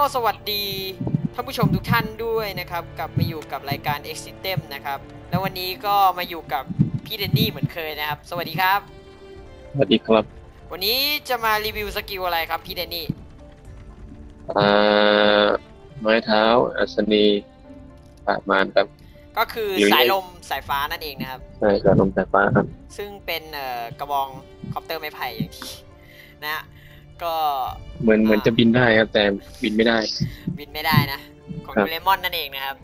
ก็สวัสดีท่านผู้ชมทุกท่านด้วยนะครับ กลับมาอยู่กับรายการ e x i t e m นะครับ แล้ววันนี้ก็มาอยู่กับพี่เดนนี่เหมือนเคยนะครับ สวัสดีครับ สวัสดีครับ วันนี้จะมารีวิวสกิลอะไรครับพี่เดนนี่อ่าไม้เท้า อัศนีปราบมารครับ ก็คือหรือสายลมสายฟ้านั่นเองนะครับใช่กระลมสายฟ้าครับ ซึ่งเป็นเอ่อกระบองคอปเตอร์ไม้ไผ่อย่างที่นะฮะก็ เหมือนอ่าเหมือนจะบินได้ครับ แต่บินไม่ได้ บินไม่ได้นะ ของครับดูเรมอนนั่นเองนะครับ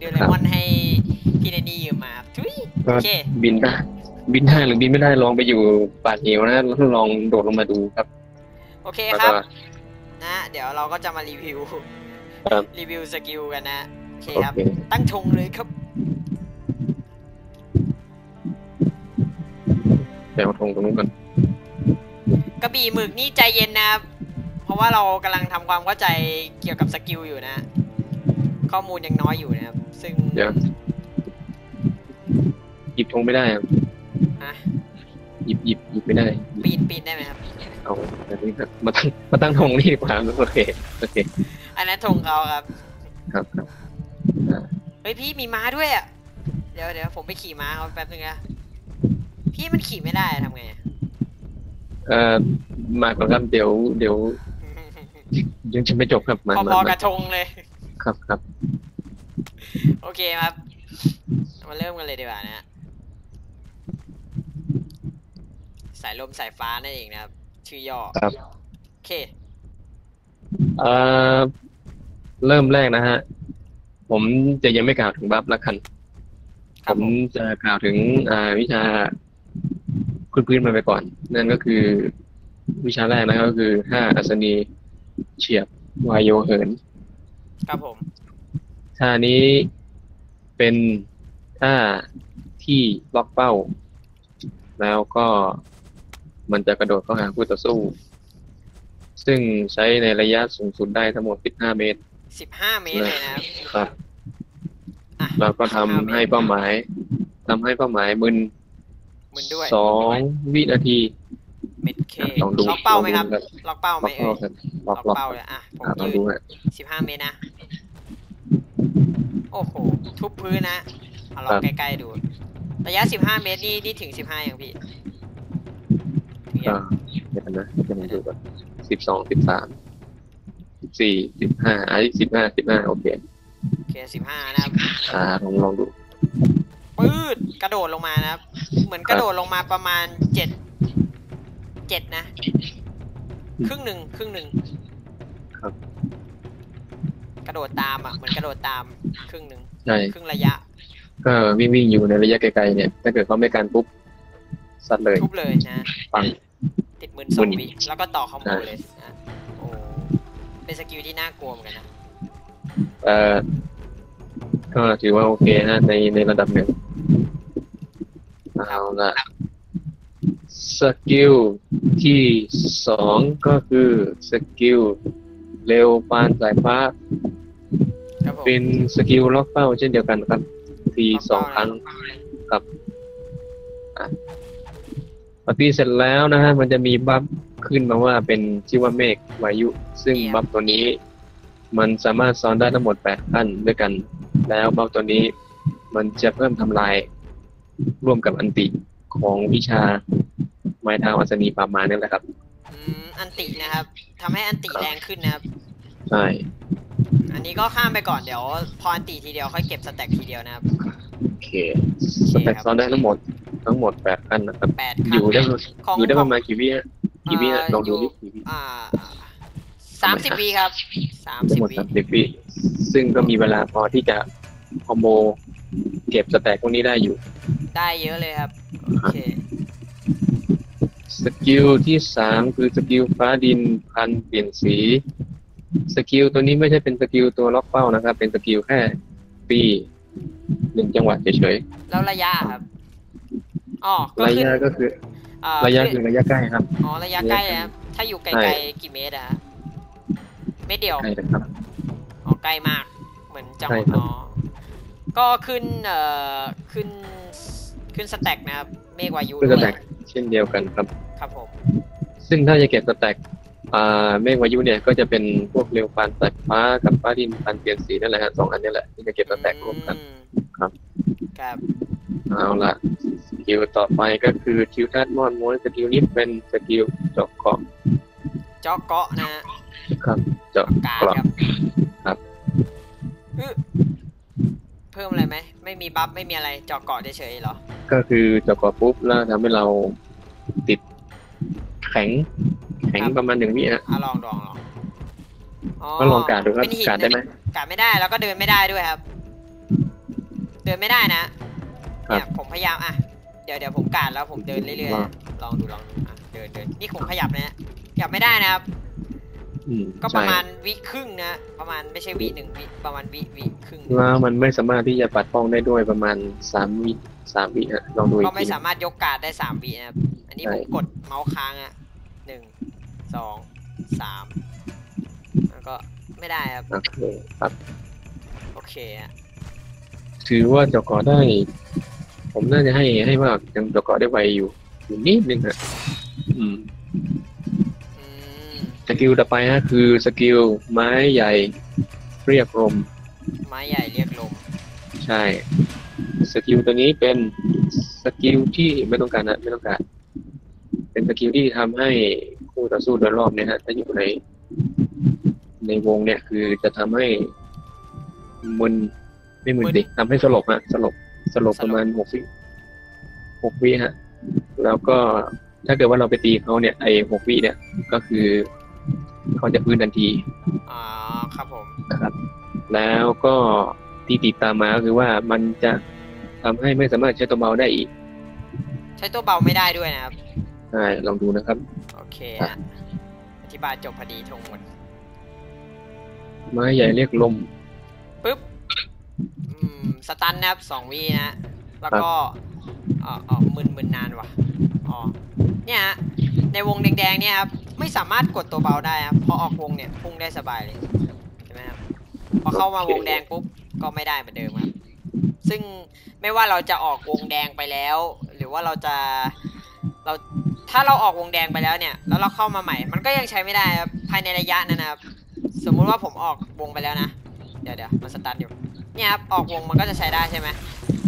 ดูเรมอนให้พี่เดนนี่ยืมมาครับทุยก็โอเคบินได้บินได้หรือบินไม่ได้ลองไปอยู่ป่าเหวนะแล้วลองโดดลงมาดูครับ โอเคแล้วครัก็บนะ เดี๋ยวเราก็จะมารีวิวครับรีวิวสกิลกันนะโอเคโอครับเคตั้งธงเลยครับแปลธงตรงนู้นก่อนกระบี่หมึกนี่ใจเย็นนะครับเพ ราะว่าเรากำลังทำความเข้าใจเกี่ยวกับสกิลอยู่นะ ข้อมูลยังน้อยอยู่นะครับ ซึ่งเดี๋ยวหยิบธงไม่ได้ครับฮะหยิบหยิบหยิบไม่ได้ปีนปีนได้ไหมครับเอาอันนี้ครับมาตั้งมาตั้งธงนี่ดีกว่าโอเคโอเคอันนั้นธงเขาครับ ครับครับเฮ้ยพี่มีม้าด้วยอะเดี๋ยวเดี๋ยวผมไปขี่ม้าเขาแป๊บนึงนะพี่มันขี่ไม่ได้ทำไงอะเอ่อมาก่อนครับเดี๋ยวเดี๋ยว ยังจะไม่จบครับมาพมาอๆมากับธงเลย ครับครับโอเคครับ มาเริ่มกันเลยดีกว่านะฮะสายลมสายฟ้านั่นเองนะครับ ชื่อย่อครับโอเคเอ่อเริ่มแรกนะฮะ ผมจะยังไม่กล่าวถึงบัฟละกันคผรับมผมจะกล่าวถึงอ่าวิชาพื้นๆมันไปก่อน นั่นก็คือวิชาแรกนะครับก็คือห้าอัศนี เฉียบวายโยเหิน ครับผม ท่านี้เป็นท่าที่ล็อกเป้า แล้วก็มันจะกระโดดเข้าหาคู่ต่อสู้ ซึ่งใช้ในระยะสูงสุดได้ทั้งหมด 15 เมตร สิบห้าเมตรเลยนะครับครับ อะแล้วก็ทำ15ให้เป้าหมายทำให้เป้าหมายมึนมึนด้วยสองวินาที เม็ดเคลองดูล็อกเป้าไหมครับลองดูล็อกเป้าไหมล็อกเอ่เป้ายครับล็อกล็อกเป้าเลยอะผมอะลองยืดูนฮะสิบห้าเมตรนะ โอ้โห ทุบพื้นนะ เอาลองใกล้ๆดู ระยะสิบห้าเมตรนี่นี่ถึงสิบห้าอย่างพี่ถึงยัก็งเดี๋ยวกันนะเดี๋ยวผมดูก่อนสิบสองสิบสามสิบสี่สิบห้าไอ้สิบห้าสิบห้าโอเคโอเคสิบห้านะครับอ่าลองลองดูปืดกระโดดลงมานะครับ เหมือนกระโดดลงมาประมาณเจ็ด เจ็ดนะ ครึ่งหนึ่งครึ่งหนึ่งครับ กระโดดตามอะเหมือนกระโดดตาม ครึ่งหนึ่งใช่ครึ่งระยะ ก็วิ่งวิ่งอยู่ในระยะไกลๆเนี่ย ถ้าเกิดเขาไม่การปุ๊บซัดเลยทุบเลยนะปังติดหมื่นสองมึนวิแล้วก็ต่อคอมโบใช่เลยนะโอ้เป็นสกิลที่น่ากลัวเหมือนกันนะเอ่อก็ถือว่าโอเคฮะในในระดับหนึ่งเอาละ สกิลที่สองก็คือสกิลเร็วปานสายฟ้า ครับผมเป็นสกิลล็อกเป้าเช่นเดียวกันครับ ทีสองครั้งครับอะพอตีเสร็จแล้วนะฮะมันจะมีบัฟขึ้นมาว่าเป็นชื่อว่าเมฆวายุ ซึ่งบัฟตัวนี้ มันสามารถซ้อนได้ทั้งหมดแปดขั้นด้วยกัน แล้วบัฟตัวนี้ มันจะเพิ่มทำลายร่วมกับอันติ ของวิชาไม้เท้าอัศนีปราบมารนี่แหละครับ อืมอันตินะครับทำให้อันติแรงขึ้นนะครับ ใช่ อันนี้ก็ข้ามไปก่อนเดี๋ยว พออันติทีเดียวค่อยเก็บสแต็กทีเดียวนะครับ โอเคสเต็ปซ้อนได้ทั้งหมดทั้งหมดแปดขั้นนะครับแปดอขั้นยู่ได้ของอยู่ได้ขปองระมาณกี่วิฮะกี่วิฮะเอ่อลองดูอยู่ดิกี่วิอ่าสามสิบวิครับสามทั้สิงบหมดวิสามสิบวิซึ่งก็มีเวลาพอที่จะคอมโบเก็บสแต็กพวกนี้ได้อยู่ ได้เยอะเลยครับ โอเค สกิลที่สามคือสกิลฟ้าดินพันเปลี่ยนสี สกิลตัวนี้ไม่ใช่เป็นสกิลตัวล็อกเป้านะครับ เป็นสกิลแค่ปีหนึ่งจังหวะเฉยแล้วระยะครับอ๋อๆก็ระขึ้นยะก็คือเอ่อระยะขึ้คืนอระยะใกล้ครับ อ๋อระยะใกล้นะครับ ถ้าอยู่ไกใช่ ลๆกี่เมตรอะฮะเมตรเดียวใช่นะครับ อ๋อใกล้มาก เหมือนจังหใช่วะครับ อ๋อก็ขึ้นเอ่อขึ้น ขึ้นสแต็กนะครับ เมฆวายุคือด้สวยแต็กเช่นเดียวกันครับ ครับผม ซึ่งถ้าจะเก็บสแต็กอ่าเมฆวายุเนี่ยก็จะเป็นพวกเร็วปานสายฟ้ากับฟ้าดินปานเปลี่ยนสีนั่นแหละฮะสองอันนี้แหละที่จะเก็บมาแตกรวมกันอืมครับครับเอาละสกิลต่อไปก็คือคิวทัดมอนม้วนสกิลนี้เป็นสกิลเจาะเกาะเจาะเกาะนะฮะครับเจาะการเกาะครับครับอึ๊ะเพิ่มอะไรไหม ไม่มีบัฟไม่มีอะไรเจาะเกาะเฉยๆเหรอ ก็คือเจาะเกาะปุ๊บแล้วทำให้เราติดแข็ง แข็งครับประมาณหนึ่งวิฮะอะลองลองลองอ๋อก็ลองการดูครับเป็นหินการได้ไหมการไม่ได้แล้วก็เดินไม่ได้ด้วยครับ เดินไม่ได้นะครับเนี่ยผมพยายามอะเดี๋ยวเดี๋ยวผมการแล้วผมเดินเรื่อยว่าๆลองดูลองดูอะเดินเดินนี่ผมขยับนะฮะขยับไม่ได้นะครับอืม ก็ปใช่ระมาณวิครึ่งนะ ประมาณไม่ใช่วิหนึ่งวิประมาณวิวิครึ่งแล้วมันไม่สามารถที่จะปัดป้องได้ด้วยประมาณสามวิสามวิฮะลองดูอีก็กไม่ทีสามารถยกการ์ดได้สามวินะครับ อันนี้ใช่ผมกดเมาส์ค้างอะหนึ่งสองสามแล้วก็ไม่ได้ครับ โอเคครับ โอเคอะถือว่าเจาะเกาะได้ ผมน่าจะให้ให้ว่ายังเจาะเกาะได้ไวอยู่อยู่นิดนึงฮะอืมอืม สกิลต่อไปฮะคือสกิลไม้ใหญ่เรียกลม ไม้ใหญ่เรียกลม ใช่ สกิลตัวนี้เป็นสกิลที่ไม่ต้องการนะไม่ต้องการ เป็นสกิลที่ทำให้คู่ต่อสู้โดยรอบเนี่ยฮะถ้าอยู่ในในวงเนี่ยคือจะทำให้มึนไม่มึนดิทำให้สลบฮะสลบสลบประมาณหกวิหกวิฮะ แล้วก็ถ้าเกิดว่าเราไปตีเขาเนี่ยไอ้หกวิเนี่ยก็คือ เขาจะพื้นทันทีอ๋อครับผมนะครับ แล้วก็ที่ติดตามมาก็คือว่ามันจะทำให้ไม่สามารถใช้ตัวเมาได้อีก ใช้ตัวเบาไม่ได้ด้วยนะครับใช่ลองดูนะครับ โอเคฮะอธิบายจบพอดีทงหมดไม้ใหญ่เรียกลมปุ๊บอืมสตันนะครับสองวินะ แล้วก็อ๋ออ๋อมึนมึนนานว่ะอ๋อเนี่ยฮะในวงแดงๆเนี่ยครับ ไม่สามารถกดตัวเบาได้ครับพอออกวงเนี่ยพุ่งได้สบายเลยใช่ไหมครับพอเข้ามาวงแดงปุ๊บก็ไม่ได้เหมือนเดิมครับซึ่งไม่ว่าเราจะออกวงแดงไปแล้ว หรือว่าเราจะเราถ้าเราออกวงแดงไปแล้วเนี่ย แล้วเราเข้ามาใหม่ มันก็ยังใช้ไม่ได้ครับภายในระยะนั้นนะครับ สมมุติว่าผมออกวงไปแล้วนะ เดี๋ยวเดี๋ยวมันสตาร์ทอยู่เนี่ยครับออกวงมันก็จะใช้ได้ใช่ไหม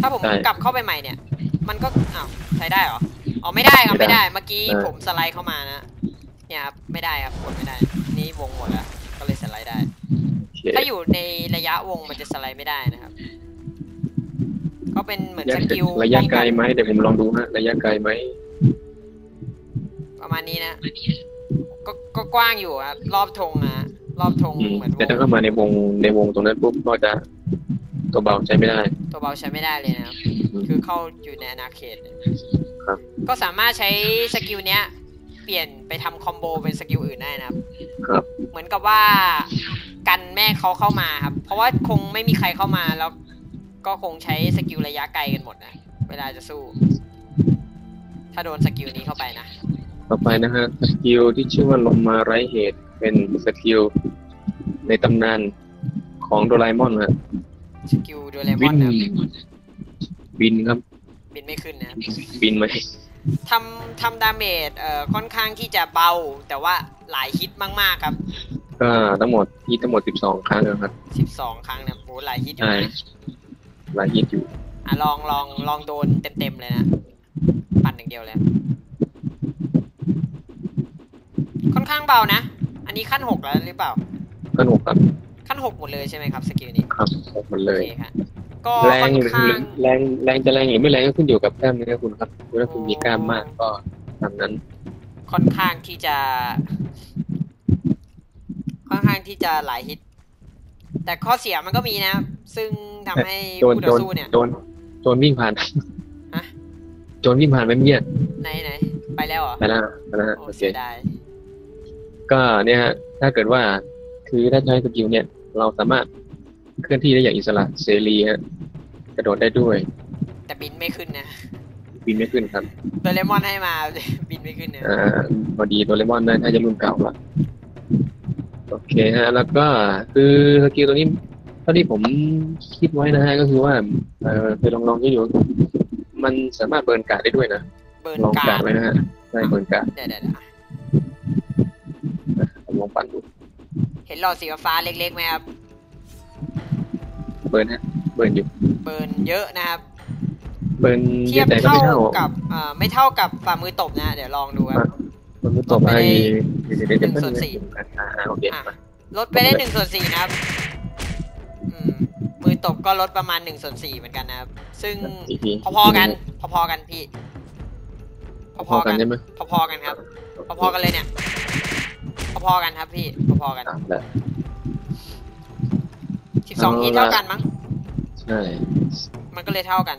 ถ้าผมใช่กลับเข้าไปใหม่เนี่ย มันก็อ้าวใช้ได้เหรออ๋อไม่ได้ครับไม่ไม่ได้ได้เมื่อกี้เออผมสไลด์เข้ามานะ เนี่ยครับไม่ได้ครับกดไม่ได้ นี่วงหมดแล้วก็เลยสไลด์ได้โอเคถ้าอยู่ในระยะวงมันจะสไลด์ไม่ได้นะครับ ก็เป็นเหมือนระสยะกิลระยะป้องไกลไหมเดี๋ยวผมลองดูฮะระยะไกลไหมประมาณนี้นะก็ก็กว้างอยู่ครับรอบธงนะรอบธงอืมเหมือนวแต่ถ้างเข้ามาในวงในวงตรงนั้นปุ๊บก็จะตัวเบาใช้ไม่ได้ ตัวเบาใช้ไม่ได้เลยนะครับอืมคือเข้าอยู่ในอนาเขตเนี่ยครับ ก็สามารถใช้สกิลเนี้ย เปลี่ยนไปทำคอมโบเป็นสกิลอื่นได้นะครับ ครับ เหมือนกับว่ากันแม่เขาเข้ามาครับ เพราะว่าคงไม่มีใครเข้ามาแล้วก็คงใช้สกิลระยะไกลกันหมดนะเวลาจะสู้ ถ้าโดนสกิลนี้เข้าไปนะ ต่อไปนะฮะสกิลที่ชื่อว่าลมมาไร้เหตุเป็นสกิลในตำนานของโดราเอมอนฮะสกิลโดเรมบิอนนนะครับบินครับ บินไม่ขึ้นนะครับ บินไหม ทำทำดาเมจเอ่อค่อนข้างที่จะเบา แต่ว่าหลายฮิตมากๆครับ ก็ทั้งหมดที่ทั้งหมดสิบสองครั้งนะครับสิบสองครั้งนะโหหลายฮิตอยู่ใช่นะหลายฮิตอยู่ อะลองลองลองโดนเต็มๆเลยนะ ปั่นอย่างเดียวเลย ค่อนข้างเบานะ อันนี้ขั้นหกแล้วหรือเปล่า ก็หนุกครับขั้นหกหมดเลยใช่ไหมครับสกิลนี้ครับหกหมดเลโอย เคครับ ก็แรงค่อนหรือข้างแรงแรงจะแรงหรือไม่แรงก็ขึ้นอยู่กับกล้ามเนื้อคุณครับถ้าคุณมีกล้ามมากก็ตามนั้น ค่อนข้างที่จะ ค่อนข้างที่จะหลายฮิต แต่ข้อเสียมันก็มีนะ ซึ่งทำให้โจนคู่โจต่อนสู้เนี่ยโจนโจนวิ่งผ่านฮะโจนวิ่งผ่านไปเมื่อกี้ไหนไหนไปแล้วเหรอไปแล้วไปแล้วโอ้โอเคเสียดายก็เนี่ยฮะถ้าเกิดว่าคือถ้าใช้สกิลเนี่ย เราสามารถ เคลื่อนที่ได้อย่างอิสระเสรีฮะกระโดดได้ด้วย แต่บินไม่ขึ้นนะบินไม่ขึ้นครับโดเรมอนให้มา บินไม่ขึ้นนะอ่าพอดีโดเรมอนได้น่าจะรุ่นเก่าละโอเคฮะ แล้วก็คือสกิลตัวนี้เท่าที่ผมคิดไว้นะฮะก็คือว่าเออเคยลองลองๆอยู่มันสามารถเบิร์นการ์ดได้ด้วยนะเบิร์นลองกาการ์ดดไว้นะฮะได้เบิร์นการ์ดเดี๋ยวเดี๋ยวเดี๋ยวผมลองปั่นดูเห็นหลอดสีฟ้าๆเล็กๆไหมครับ เบิร์นฮะ เบิร์นอยู่ เบิร์นเยอะนะครับ เบิร์นเยเทียบอะแต่ก็เท่าไม่เท่ากับเอ่อไม่เท่ากับฝ่ามือตบนะ เดี๋ยวลองดูครับมันไม่ตบลดไปไอ้ได้เดี๋ยวเดี๋ยวเดี๋ยวหนึ่งส่วนสี่อ่าโอเคอะมาลดไปได้หนึ่งส่วนสี่นะครับอืมมือตบก็ลดประมาณหนึ่งส่วนสี่เหมือนกันนะครับ ซึ่งอีกทีพอๆกัน พอๆกันพี่ พอๆกันใช่ไหมพอๆกันครับ พอๆกันเลยเนี่ย พอๆกันครับพี่ พอๆกันอะแล้ว สิบสองเอาฮิตละเท่ากันมั้ง ใช่ มันก็เลยเท่ากัน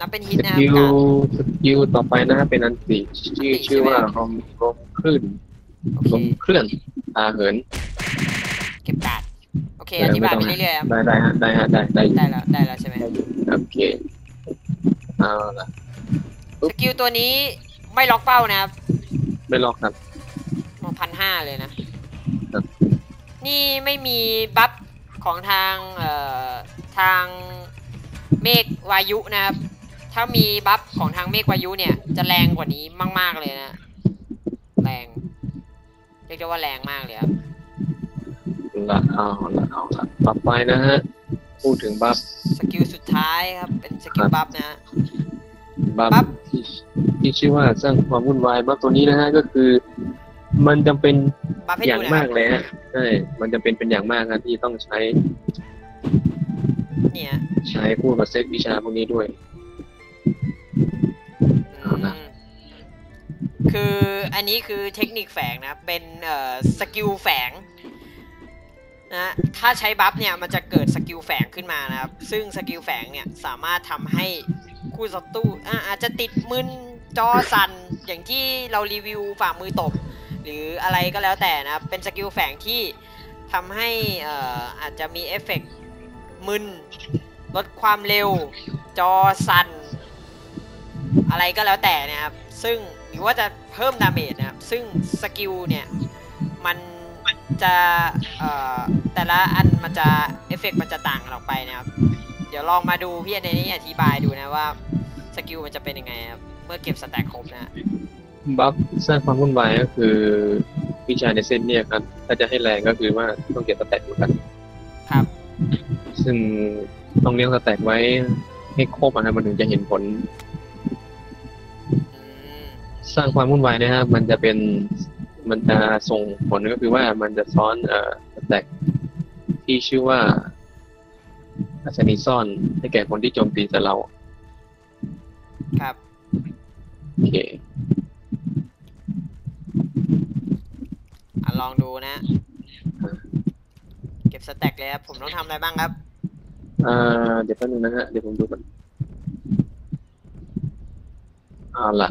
นับเป็นฮิสตนะครับกิลการสกิลต่อไปนะเป็นอันติชื่ออันติชื่อว่าใช่ไหมลมลมคลื่นโอเคลมเคลื่อนตาเหินเก็บการ์ดโอเคเอออธิบายไม่ไปต้องเรื่อยๆครับได้ได้ฮะได้ฮะได้ได้อยู่ได้แล้วได้แล้วใช่ไหมโอเคเอาละสกิลตัวนี้ไม่ล็อกเป้านะครับไม่ลอกครับมาพันห้าเลยนะ ครับ นี่ไม่มีบัฟ ของทางเอ่อทางเมฆวายุนะครับ ถ้ามีบัฟของทางเมฆวายุเนี่ยจะแรงกว่านี้มาก ๆเลยนะ แรงเรียกได้ว่าแรงมากเลยครับละเอาละเอาละต่อไปนะฮะพูดถึงบัฟสกิลสุดท้ายครับ เป็นสกิลบัฟนะฮะบับัฟฟที่ที่ชื่อว่าสร้างความวุ่นวายบัฟตัวนี้นะฮะก็คือ มันจำเป็นบัฟให้อย่าดูงนะคมารักบเลยฮะ ใช่ มันจำเป็นเป็นอย่างมากนะที่ต้องใช้เนี่ยใช้คู่กับเซตวิชาพวกนี้ด้วย เอานะอืมคืออันนี้คือเทคนิคแฝงนะครับเป็นเอ่อสกิลแฝงนะถ้าใช้บัฟเนี่ยมันจะเกิดสกิลแฝงขึ้นมานะครับ ซึ่งสกิลแฝงเนี่ยสามารถทำให้คู่ศัตรูอะอาจจะติดมึนจอสั่นอย่างที่เรารีวิวฝ่ามือตบ หรืออะไรก็แล้วแต่นะครับ เป็นสกิลแฝงที่ทำให้เอ่ออาจจะมีเอฟเฟกต์มึน ลดความเร็ว จอสั่น อะไรก็แล้วแต่นะครับ ซึ่งหรือว่าจะเพิ่มดาเมจนะครับ ซึ่งสกิลเนี่ย มันจะเอ่อแต่ละอันมันจะเอฟเฟกต์มันจะต่างกันออกไปนะครับ เดี๋ยวลองมาดูพี่ในนี้อธิบายดูนะว่าสกิลมันจะเป็นยังไงครับ เมื่อเก็บสแต็กครบนะ บัฟสร้างความวุ่นวายก็คือวิชาในเส้นเนี่ยครับ ถ้าจะให้แรงก็คือว่าต้องเก็บสแต็กเหมือนกัน ครับ ซึ่งต้องเลี้ยงสแต็กไว้ให้ครบนะครับมันถึงจะเห็นผลอืมสร้างความวุ่นวายนะฮะมันจะเป็นมันจะส่งผลก็คือว่ามันจะซ้อนเอ่อสแต็กที่ชื่อว่าอัศนีซ่อนให้แก่คนที่โจมตีแต่เรา ครับ โอเค อะ ลองดูนะ เก็บสแต็กเลยครับ ผมต้องทำอะไรบ้างครับ อ่า เดี๋ยวแป๊บนึงนะฮะ เดี๋ยวผมดูก่อนเอาล่ะ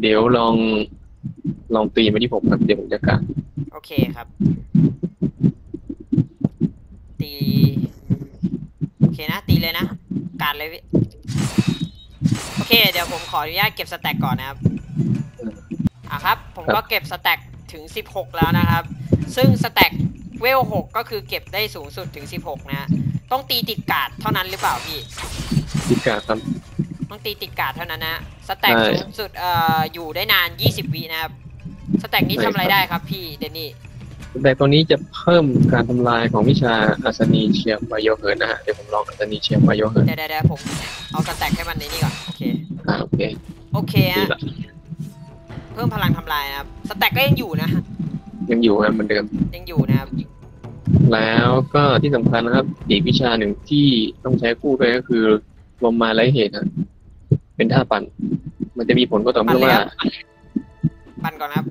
เดี๋ยวลอง ลองตีมาที่ผมครับเดี๋ยวผมจะกะโอเคครับ ตี โอเคนะ ตีเลยนะ การเลยพี่โอเค เดี๋ยวผมขออนุญาตเก็บสแต็กก่อนนะครับอะครับ ผมก็เก็บสแต็ก ถึง 16 แล้วนะครับ ซึ่งสแต็กเวล 6 ก็คือเก็บได้สูงสุดถึง 16 นะฮะต้องตีติดการ์ดเท่านั้นหรือเปล่าพี่ที่กะครับ ต้องตีติดการ์ดเท่านั้นนะ สแต็กใช่ สูงสุดเอ่ออยู่ได้นาน 20 วินะครับ สแต็กนี้ใช่ทำอะไรครับได้ครับพี่เดนนี่ แต่ตัวนี้จะเพิ่มการทำลายของวิชาอัศนีเชียร์ไวโยเหินนะฮะเดี๋ยวผมลองอัศนีเชียร์ไวโยเหินเดี๋ยวเดี๋ยวเดี๋ยวผมเอาสแต็กให้มันในนี่ก่อน โอเค อ่าโอเคโอเคดีฮะ ละ เพิ่มพลังทำลายนะครับ สแต็กก็ยังอยู่นะฮะยังอยู่ครับเหมือนเดิม ยังอยู่นะครับ แล้วก็ที่สำคัญนะครับ อีกวิชาหนึ่งที่ต้องใช้คู่ด้วยก็คือลมมาไร้เหตุนะเป็นท่าปั่น มันจะมีผลก็ต่อเมื่อว่า ปั่นก่อนครับ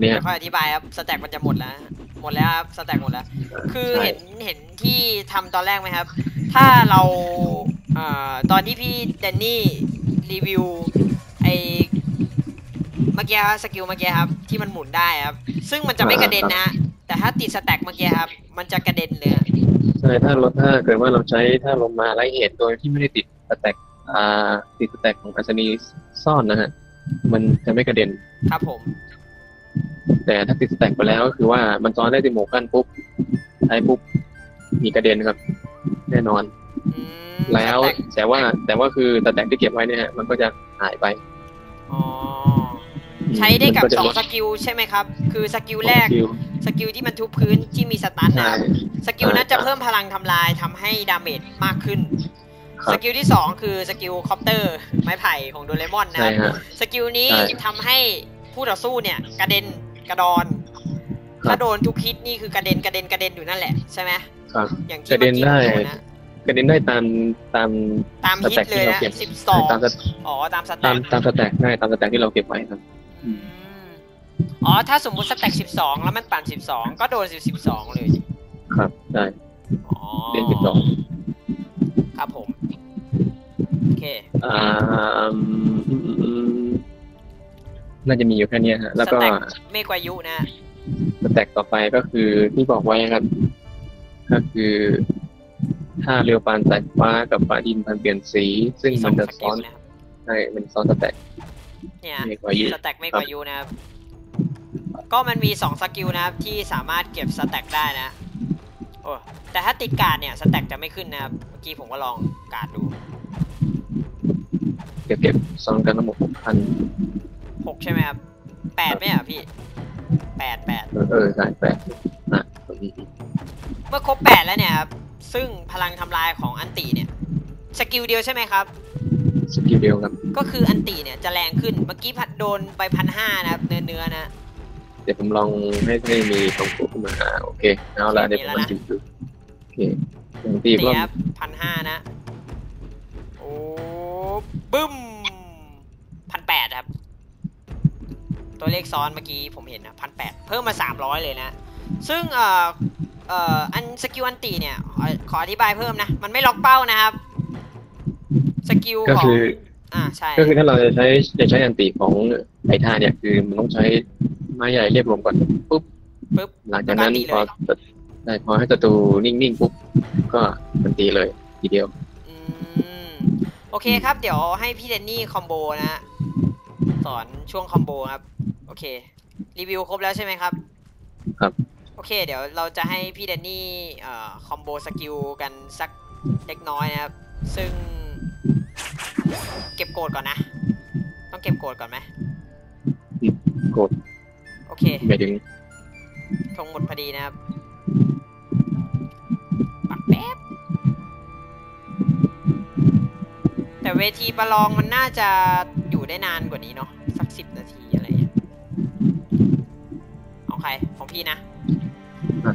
เนี่ยเดี๋ยวค่อยอธิบายครับ สแต็กมันจะหมดแล้ว หมดแล้วครับ สแต็กหมดแล้ว คือใช่เห็นเห็นที่ทำตอนแรกไหมครับ ถ้าเราเอ่อตอนที่พี่แดนนี่รีวิวไอ เมื่อกี้ครับสกิลเมื่อกี้ครับ ที่มันหมุนได้ครับ ซึ่งมันจะไม่กระเด็นนะฮะแต่ถ้าติดสแต็กเมื่อกี้ครับ มันจะกระเด็นเลยอะใช่ถ้าเราถ้าเกิดว่าเราใช้ถ้าลมมาไร้เหตุโดยที่ไม่ได้ติดสแต็กอ่าติดสแต็กของอัศนีซ่อนนะฮะมันจะไม่กระเด็นครับผม แต่ถ้าติดสแต็กไปแล้วก็คือว่ามันซ้อนได้ติโมกันปุ๊บใช้ปุ๊บมีกระเด็นครับ แน่นอนอืมแล้วสต็กแต่ว่าแต่ว่าคือสแต็กที่เก็บไว้เนี่ยฮะมันก็จะหายไปอ๋ออ ใช้ได้กับมันก็จะสองลดสกิลใช่ไหมครับ คือสกิลแรกคิวสกิลที่มันทุบพื้นที่มีสตันใช่นะครับสกิลนั้นใช่จะเพิ่มพลังทำลายทำให้ดาเมจมากขึ้นครัสบกิลที่สองคือสกิลคอปเตอร์ไม้ไผ่ของโดเรมอนนะใช่ครับฮะสกิลนี้ใช่ทำให้ผู้ต่อสู้เนี่ย กระเด็นกระดอนครับถ้าโดนทุกฮิตนี่คือกระเด็นกระเด็นกระเด็นอยู่นั่นแหละใช่ไหมครับอย่างที่กระเด็นมื่อได้ผมโนะกระเด็นได้ตามตามตามสฮิตแต็กเลยที่เรานะเก็บสิบสองตามสอ๋อตามสตาแต็มกตามสแต็กได้ตามสแต็กที่เราเก็บไว้ครับ อืมอ๋อ ถ้าสมมุติสแต็กสิบสองแล้วมันปั่นสิบสองก็โดนสิบสิบสองเลย ครับใช่อ๋อเล่นสิบสองครับผม โอเคอ่าอืมน่าจะมีอยู่แค่เนี้ยฮะ แล้วก็สแต็กเมฆวายุนะสแต็กต่อไปก็คือที่บอกไว้ครับ ก็คือถ้าเรียวปานสายฟ้ากับฟ้าดินพันเปลี่ยนสี ซึ่งมีสมัอนงจะสกิซ้อลนนะครับใช่มันซ้อนสแต็ก เนี่ยเมฆวายุสแต็กเมฆวายุนะครับ ก็มันมีสองสกิลนะครับที่สามารถเก็บสแต็กได้นะโอ้แต่ถ้าติดการ์ดเนี่ยสแต็กจะไม่ขึ้นนะครับ เมื่อกี้ผมก็ลองการ์ดดูเก็บเก็บซ้อนกันทั้งหมดหกพันหกใช่ไหมครับแปดไหมอะพี่แปดแปดเออเออใช่แปดอะอืมเมื่อครบแปดแล้วเนี่ยครับซึ่งพลังทำลายของอันติเนี่ย สกิลเดียวใช่ไหมครับ สกิลเดียวครับก็คืออันติเนี่ยจะแรงขึ้น เมื่อกี้พัดโดนไปพันห้านะครับเนื้อเนื้อๆนะ เดี๋ยวผมลองให้ให้มีตรงปุ๊บขึ้นมาอ่าโอเค เอาละเดี๋ยวผมมาจิ้มดูโอเคอย่างตีตีก็ครับพันห้านะ โอ้บึ้มพันแปดครับ ตัวเลขซ้อนเมื่อกี้ผมเห็นนะพันแปดเพิ่มมาสามร้อยเลยนะ ซึ่งเอ่อเอ่ออันสกิลอันตีเนี่ย ขอขออธิบายเพิ่มนะ มันไม่ล็อกเป้านะครับ สกิลก็ของคืออ่าใช่ก็คือถ้าเราจะใช้จะใช้อันติของไอ้ท่าเนี่ย คือมันต้องใช้ไม้ใหญ่เรียบรวมก่อนปุ๊บปุ๊บหลังจากนั้นแล้วก็ตีพเลอยได้พอให้ศัตรูนิ่งๆปุ๊บก็มันตีเลยทีเดียวอืมโอเคครับ เดี๋ยวให้พี่เดนนี่คอมโบนะฮะสอนช่วงคอมโบครับ โอเค รีวิวครบแล้วใช่ไหมครับ ครับ โอเค เดี๋ยวเราจะให้พี่เดนนี่เอ่อคอมโบสกิลกันสักเล็กน้อยนะครับ ซึ่ง เก็บโกดก่อนนะ ต้องเก็บโกดก่อนไหมกดโอเคหมายถึงคงหมดพอดีนะครับ ปักแป๊บ แต่เวทีประลองมันน่าจะอยู่ได้นานกว่านี้เนาะสักสิบนาทีอะไรอย่างเงี้ยของใครของพี่นะอะ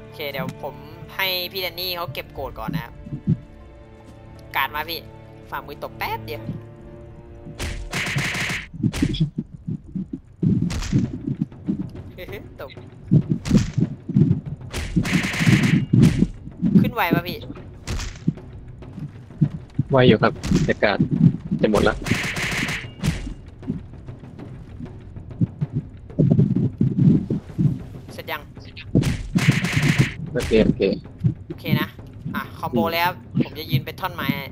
โอเคเดี๋ยวผมให้พี่แดนนี่เขาเก็บโกดก่อนนะครับ การดมาพี่ฝ่ามือตบแป๊บเดียวตบขึ้นไวป่ะพี่ ไวอยู่ครับอากาศจะหมดละเสร็จยัง โอเค โอเค โอเคนะ อะ คอมโบแล้ว ผมจะยืนเป็นท่อนไม้ให้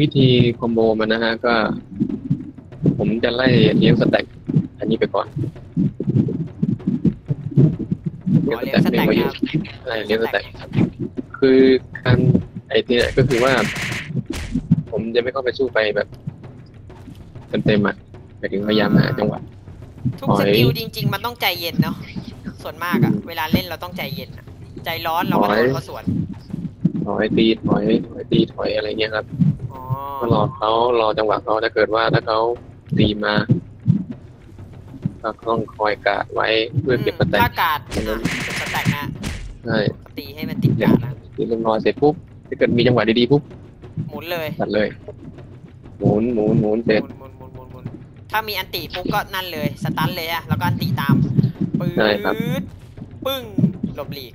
วิธีคอมโบมันนะฮะก็ ผมจะไล่เลี้ยงสแต็กอันนี้ไปก่อนอ๋อเลี้ยงสแต็กไว้อนะยู่ครับใช่เลี้ยงสแต็กคือการไอ้เนี่ยก็คือว่า ผมจะไม่เข้าไปสู้ไปแบบเต็มๆอะหมายถึงพยายามหาจังหวะทุกถสอยกิลจริง ๆ มันต้องใจเย็นเนาะส่วนมากอะเวลาเล่นเราต้องใจเย็นอะใจร้อนเราก็ถอยโดนเขาสวน ถอยตีถอยถอยตีถอยอะไรเงี้ยครับอ๋อก็รอเขารอจังหวะเขาถ้าเกิดว่าถ้าเขาตีมาก็ต้องคอยกาดไว้เพื่อเก็บสแต็กถ้ากาดอะเก็บสแต็กนะใช่ตีให้มันติดกาดนะตีเรียบร้อยเสร็จปุ๊บถ้าเกิดมีจังหวะดีๆปุ๊บหมุนเลยตัดเลย หมุนหมุนหมุนหเสร็จมุนหมุนหมุนหมุนหมุนถ้ามีอันติปุ๊บก็นั่นเลยสตันเลยอะแล้วก็อันติตามปื๊ได้ครับดปึ้งหลบหลีก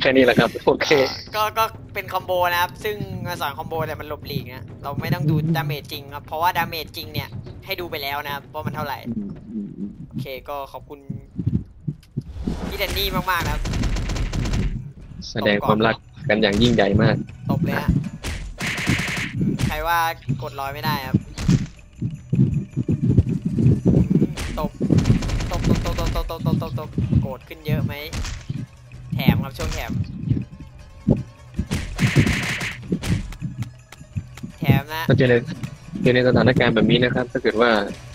แค่นี้แหละครับโอเคก็ก็เป็นคอมโบนะครับ ซึ่งมาสอนคอมโบแต่มันหลบหลีกนะเราไม่ต้องดูดาเมจจริงครับ เพราะว่าดาเมจจริงเนี่ยให้ดูไปแล้วนะครับว่ามันเท่าไหร่อืมอืมอืมโอเคก็ขอบคุณพี่แดนนี่มากๆนะครับ แสดงความรักกันอย่างยิ่งใหญ่มาก ตบเลยฮะใครว่ากดร้อยไม่ได้ครับอืมตบตบตบตบตบตบตบตบตบตบโกรธขึ้นเยอะไหมแถมครับช่วงแถม แถมนะถ้าเจอในคือในสถานการณ์แบบนี้นะครับ ถ้าเกิดว่า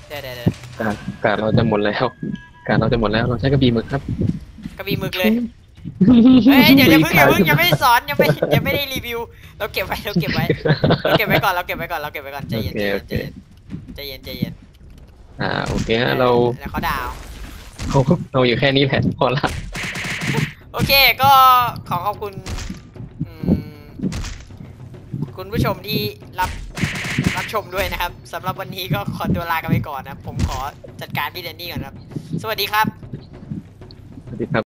เดี๋ยวเดี๋ยวเดี๋ยวการการเราจะหมดแล้ว การเราจะหมดแล้วเราใช้กระบี่หมึกครับกระบี่หมึกเลยเฮ้ยเดี๋ยวอย่าเพิ่งอย่าเพิ่งยังไม่ได้สอนยังไม่ยังไม่ได้รีวิว เราเก็บไว้เราเก็บไว้เราเก็บไว้ก่อนเราเก็บไว้ก่อนเราเก็บไว้ก่อนใจเย็นใจโอเย็นเคใจเย็นใจเย็นอ่าโอเคฮะเราแล้วเขาดาวเราเราอยู่แค่นี้แหละพอละ โอเคก็ขอขอบคุณคุณผู้ชมที่รับรับชมด้วยนะครับสำหรับวันนี้ก็ขอตัวลากันไปก่อนนะผมขอจัดการพี่แดนนี่ก่อนครับ สวัสดีครับ สวัสดีครับ